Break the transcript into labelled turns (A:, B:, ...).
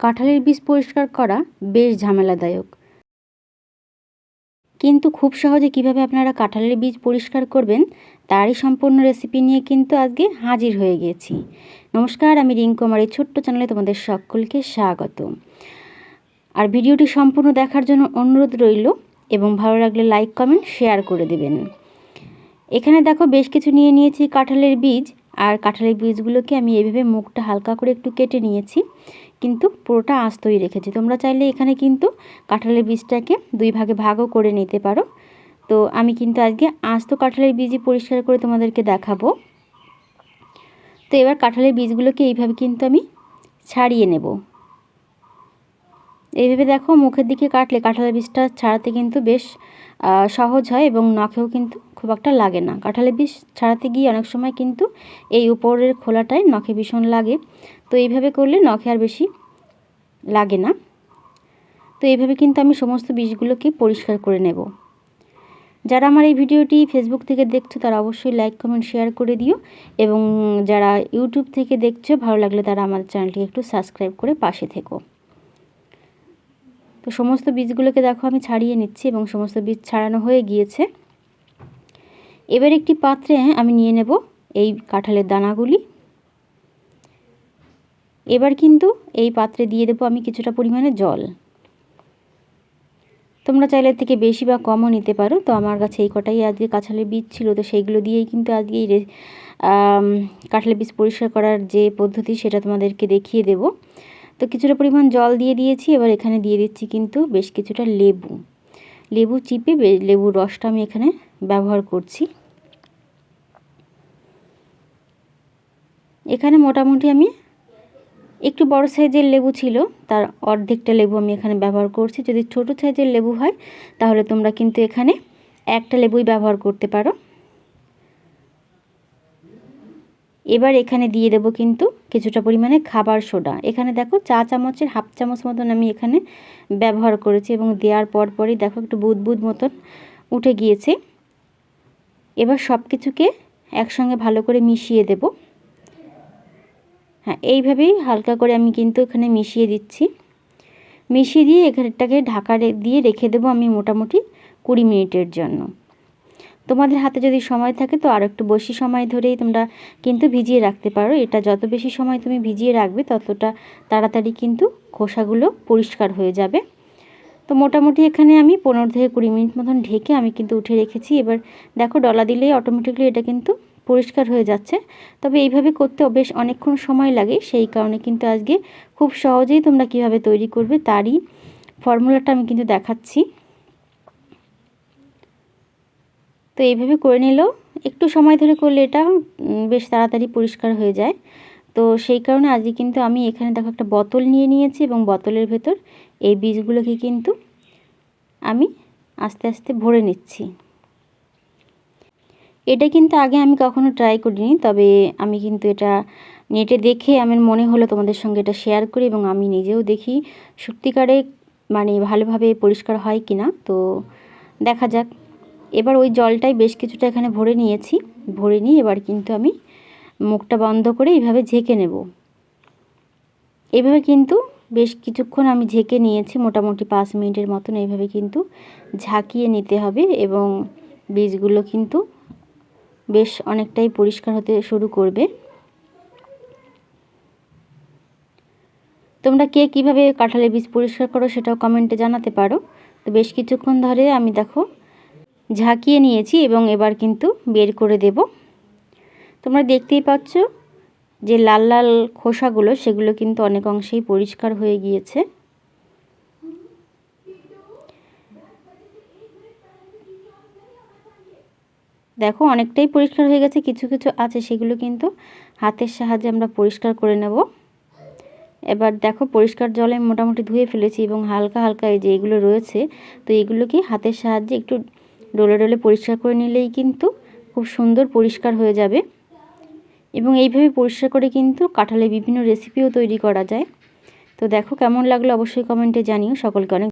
A: কাঁঠালের বীজ পরিষ্কার করা বেশ ঝামেলাদায়ক। কিন্তু খুব সহজে কীভাবে আপনারা কাঁঠালের বীজ পরিষ্কার করবেন, তারই সম্পূর্ণ রেসিপি নিয়ে কিন্তু আজকে হাজির হয়ে গেছি। নমস্কার, আমি রিঙ্কু আমার এই ছোট্ট চ্যানেলে তোমাদের সকলকে স্বাগত আর ভিডিওটি সম্পূর্ণ দেখার জন্য অনুরোধ রইল এবং ভালো লাগলে লাইক কমেন্ট শেয়ার করে দেবেন। এখানে দেখো বেশ কিছু নিয়ে নিয়েছি কাঁঠালের বীজ, আর কাঁঠালের বীজগুলোকে আমি এইভাবে মুখটা হালকা করে একটু কেটে নিয়েছি। কিন্তু পুরোটা আস্তই রেখেছি। তোমরা চাইলে এখানে কিন্তু কাঁঠালের বীজটাকে দুই ভাগে ভাগও করে নিতে পারো। তো আমি কিন্তু আজকে আস্ত কাঁঠালের বীজই পরিষ্কার করে তোমাদেরকে দেখাবো। তো এবার কাঁঠালের বীজগুলোকে এইভাবে কিন্তু আমি ছাড়িয়ে নেব। এইভাবে দেখো মুখের দিকে কাটলে কাঁঠালের বীজটা ছাড়াতে কিন্তু বেশ সহজ হয় এবং নখেও কিন্তু খুব একটা লাগে না। কাঁঠালের বীজ ছাড়াতে গিয়ে অনেক সময় কিন্তু এই উপরের খোলাটাই নখে ভীষণ লাগে। তো এইভাবে করলে নখে আর বেশি লাগে না। তো এইভাবে কিন্তু আমি সমস্ত বীজগুলোকে পরিষ্কার করে নেব। যারা আমার এই ভিডিওটি ফেসবুক থেকে দেখছ, তারা অবশ্যই লাইক কমেন্ট শেয়ার করে দিও এবং যারা ইউটিউব থেকে দেখছ, ভালো লাগলে তারা আমার চ্যানেলটি একটু সাবস্ক্রাইব করে পাশে থেকো। তো সমস্ত বীজগুলোকে দেখো আমি ছাড়িয়ে নিচ্ছি এবং সমস্ত বীজ ছাড়ানো হয়ে গিয়েছে। এবার একটি পাত্রে আমি নিয়ে নেব এই কাঁঠালের দানাগুলি। এবার কিন্তু এই পাত্রে দিয়ে দেবো আমি কিছুটা পরিমাণে জল। তোমরা চাইলে থেকে বেশি বা কমও নিতে পারো, তো আমার কাছে এই কটাই আজকে কাঁঠালের বীজ ছিল, তো সেইগুলো দিয়েই কিন্তু আজকে কাঁঠালের বীজ পরিষ্কার করার যে পদ্ধতি সেটা তোমাদেরকে দেখিয়ে দেব। তো কিছুটা পরিমাণ জল দিয়ে দিয়েছি, এবার এখানে দিয়ে দিচ্ছি কিন্তু বেশ কিছুটা লেবু। লেবু চিপে লেবুর রসটা আমি এখানে ব্যবহার করছি। এখানে মোটামুটি আমি একটু বড় সাইজের লেবু ছিল, তার অর্ধেকটা লেবু আমি এখানে ব্যবহার করছি। যদি ছোট সাইজের লেবু হয়, তাহলে তোমরা কিন্তু এখানে একটা লেবুই ব্যবহার করতে পারো। এবার এখানে দিয়ে দেব কিন্তু কিছুটা পরিমাণে খাবার সোডা। এখানে দেখো চা চামচের হাফ চামচ মতন আমি এখানে ব্যবহার করেছি এবং দেওয়ার পর পরই দেখো একটু বুদবুদ মতন উঠে গিয়েছে। এবার সব কিছুকে একসঙ্গে ভালো করে মিশিয়ে দেবো। হ্যাঁ এইভাবেই হালকা করে আমি কিন্তু এখানে মিশিয়ে দিচ্ছি। মিশিয়ে দিয়ে এখানটাকে ঢাকা দিয়ে রেখে দেবো আমি মোটামুটি কুড়ি মিনিটের জন্য। তোমাদের হাতে যদি সময় থাকে তো আর একটু বেশি সময় ধরেই তোমরা কিন্তু ভিজিয়ে রাখতে পারো। এটা যত বেশি সময় তুমি ভিজিয়ে রাখবে ততটা তাড়াতাড়ি কিন্তু খোসাগুলো পরিষ্কার হয়ে যাবে। তো মোটামুটি এখানে আমি পনেরো থেকে কুড়ি মিনিট মতন ঢেকে আমি কিন্তু উঠে রেখেছি। এবার দেখো ডলা দিলেই অটোমেটিকলি এটা কিন্তু পরিষ্কার হয়ে যাচ্ছে। তবে এইভাবে করতে বেশ অনেকক্ষণ সময় লাগে। সেই কারণে কিন্তু আজকে খুব সহজেই তোমরা কীভাবে তৈরি করবে তারই ফর্মুলাটা আমি কিন্তু দেখাচ্ছি। তো এইভাবে করে নিলেও একটু সময় ধরে করলে এটা বেশ তাড়াতাড়ি পরিষ্কার হয়ে যায়। তো সেই কারণে আজকে কিন্তু আমি এখানে দেখো একটা বোতল নিয়ে নিয়েছি এবং বোতলের ভেতর এই বীজগুলোকে কিন্তু আমি আস্তে আস্তে ভরে নিচ্ছি। এটা কিন্তু আগে আমি কখনো ট্রাই করিনি, তবে আমি কিন্তু এটা নেটে দেখে আমার মনে হলো তোমাদের সঙ্গে এটা শেয়ার করি এবং আমি নিজেও দেখি সত্যিকারে মানে ভালোভাবে পরিষ্কার হয় কি না তো দেখা যাক। এবার ওই জলটাই বেশ কিছুটা এখানে ভরে নিয়েছি। ভরে নিয়ে এবার কিন্তু আমি মুখটা বন্ধ করে এইভাবে ঝেঁকে নেব। এভাবে কিন্তু বেশ কিছুক্ষণ আমি ঝেঁকে নিয়েছি, মোটামুটি পাঁচ মিনিটের মতন এইভাবে কিন্তু ঝাঁকিয়ে নিতে হবে এবং বীজগুলো কিন্তু বেশ অনেকটাই পরিষ্কার হতে শুরু করবে। তোমরা কে কীভাবে কাঁঠালের বীজ পরিষ্কার করো সেটাও কমেন্টে জানাতে পারো। তো বেশ কিছুক্ষণ ধরে আমি দেখো ঝাঁকিয়ে নিয়েছি এবং এবার কিন্তু বের করে দেব। তোমরা দেখতেই পাচ্ছ যে লাল লাল খোসাগুলো, সেগুলো কিন্তু অনেক অংশেই পরিষ্কার হয়ে গিয়েছে। দেখো, অনেকটাই পরিষ্কার হয়ে গেছে, কিছু কিছু আছে, সেগুলো কিন্তু হাতের সাহায্যে আমরা পরিষ্কার করে নেব। এবার দেখো, পরিষ্কার জলে মোটামুটি ধুয়ে ফেলেছি এবং হালকা হালকা এই যে এগুলো রয়েছে, তো এগুলোকে হাতের সাহায্যে একটু ডলে ডোলে পরিষ্কার করে নিলেই কিন্তু খুব সুন্দর পরিষ্কার হয়ে যাবে। এবং এইভাবে পরিষ্কার করে কিন্তু কাঁঠালে বিভিন্ন রেসিপিও তৈরি করা যায়। তো দেখো কেমন লাগল অবশ্যই কমেন্টে জানিও। সকলকে অনেক